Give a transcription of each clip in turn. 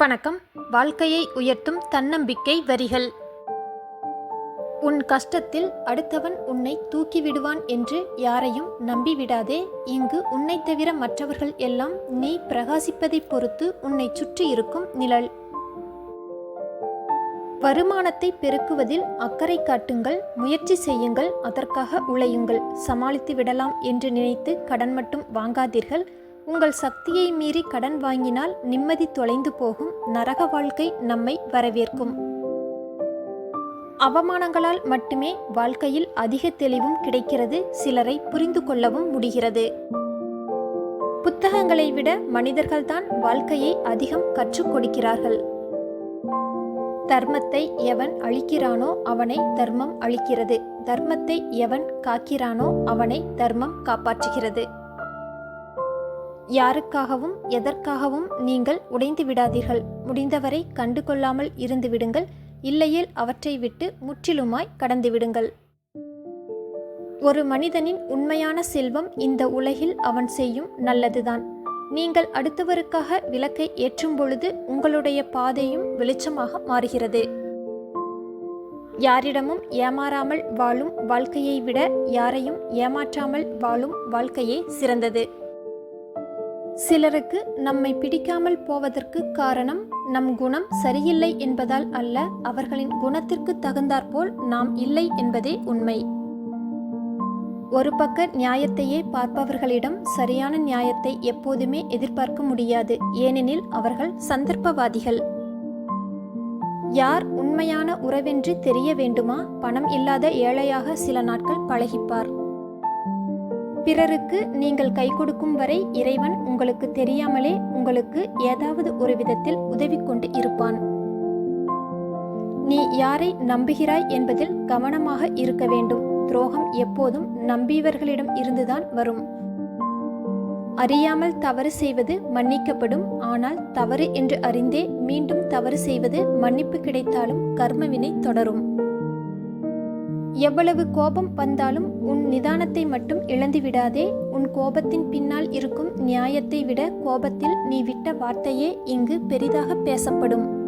வணக்கம். வாழ்க்கையை உயர்த்தும் தன்னம்பிக்கை வரிகள். உன் கஷ்டத்தில் அடுத்தவன் உன்னை தூக்கிவிடுவான் என்று யாரையும் நம்பிவிடாதே. இங்கு உன்னை தவிர மற்றவர்கள் எல்லாம் நீ பிரகாசிப்பதைப் பொறுத்து உன்னை சுற்றி இருக்கும் நிழல். வருமானத்தை பெருக்குவதில் அக்கறை காட்டுங்கள். முயற்சி செய்யுங்கள். அதற்காக உழையுங்கள். சமாளித்து விடலாம் என்று நினைத்து கடன் மட்டும் வாங்காதீர்கள். உங்கள் சக்தியை மீறி கடன் வாங்கினால் நிம்மதி தொலைந்து போகும். நரக வாழ்க்கை நம்மை வரவேற்கும். அவமானங்களால் மட்டுமே வாழ்க்கையில் அதிக தெளிவும் கிடைக்கிறது. சிலரை புரிந்து கொள்ளவும் முடிகிறது. புத்தகங்களை விட மனிதர்கள்தான் வாழ்க்கையை அதிகம் கற்றுக் கொடுக்கிறார்கள். தர்மத்தை எவன் அழிக்கிறானோ அவனை தர்மம் அழிக்கிறது. தர்மத்தை எவன் காக்கிறானோ அவனை தர்மம் காப்பாற்றுகிறது. யாருக்காகவும் எதற்காகவும் நீங்கள் உடைந்து விடாதீர்கள். முடிந்தவரை கண்டு கொள்ளாமல் இருந்து விடுங்கள். இல்லையேல் அவற்றை விட்டு முற்றிலுமாய் கடந்து விடுங்கள். ஒரு மனிதனின் உண்மையான செல்வம் இந்த உலகில் அவன் செய்யும் நல்லதுதான். நீங்கள் அடுத்தவருக்காக விளக்கை ஏற்றும் பொழுது உங்களுடைய பாதையும் வெளிச்சமாக மாறுகிறது. யாரிடமும் ஏமாறாமல் வாழும் வாழ்க்கையை விட யாரையும் ஏமாற்றாமல் வாழும் வாழ்க்கையே சிறந்தது. சிலருக்கு நம்மை பிடிக்காமல் போவதற்கு காரணம் நம் குணம் சரியில்லை என்பதால் அல்ல அவர்களின் குணத்திற்கு தகுந்தாற்போல் நாம் இல்லை என்பதே உண்மை. ஒரு பக்க நியாயத்தையே பார்ப்பவர்களிடம் சரியான நியாயத்தை எப்போதுமே எதிர்பார்க்க முடியாது ஏனெனில் அவர்கள் சந்தர்ப்பவாதிகள். யார் உண்மையான உறவென்று தெரிய வேண்டுமா? பணம் இல்லாத ஏழையாக சில நாட்கள் பழகிப்பார். பிறருக்கு நீங்கள் கை கொடுக்கும் வரை இறைவன் உங்களுக்கு தெரியாமலே உங்களுக்கு ஏதாவது ஒரு விதத்தில் உதவி கொண்டு இருப்பான். நீ யாரை நம்புகிறாய் என்பதில் கவனமாக இருக்க வேண்டும். துரோகம் எப்போதும் நம்பியவர்களிடம் இருந்துதான் வரும். அறியாமல் தவறு செய்வது மன்னிக்கப்படும். ஆனால் தவறு என்று அறிந்தே மீண்டும் தவறு செய்வது மன்னிப்பு கிடைத்தாலும் கர்மவினை தொடரும். எவ்வளவு கோபம் வந்தாலும் உன் நிதானத்தை மட்டும் இழந்து விடாதே உன் கோபத்தின் பின்னால் இருக்கும் நியாயத்தை விட கோபத்தில் நீ விட்ட வார்த்தையே இங்கு பெரிதாக பேசப்படும்.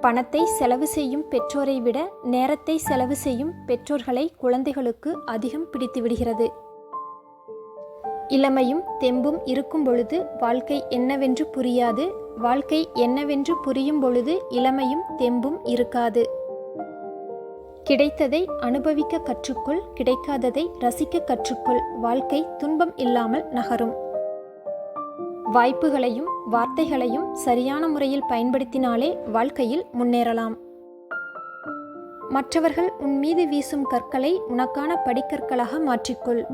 பணத்தை செலவு செய்யும் பெற்றோரை விட நேரத்தை செலவு செய்யும் பெற்றோர்களை குழந்தைகளுக்கு அதிகம் பிடித்து விடுகிறது இளமையும் தெம்பும் இருக்கும் பொழுது வாழ்க்கை என்னவென்று புரியாது. வாழ்க்கை என்னவென்று புரியும் பொழுது இளமையும் தெம்பும் இருக்காது. கிடைத்ததை அனுபவிக்க கற்றுக்கொள் கிடைக்காததை ரசிக்க கற்றுக்கொள். வாழ்க்கை துன்பம் இல்லாமல் நகரும். வாய்ப்புகளையும் வார்த்தைகளையும் சரியான முறையில் பயன்படுத்தினாலே வாழ்க்கையில் முன்னேறலாம். மற்றவர்கள் உன் மீது வீசும் கற்களை உனக்கான படிக்கற்களாக மாற்றிக்கொள்.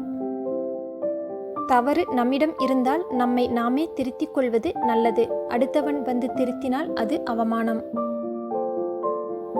தவறு நம்மிடம் இருந்தால் நம்மை நாமே திருத்திக் கொள்வது நல்லது. அடுத்தவன் வந்து திருத்தினால் அது அவமானம்.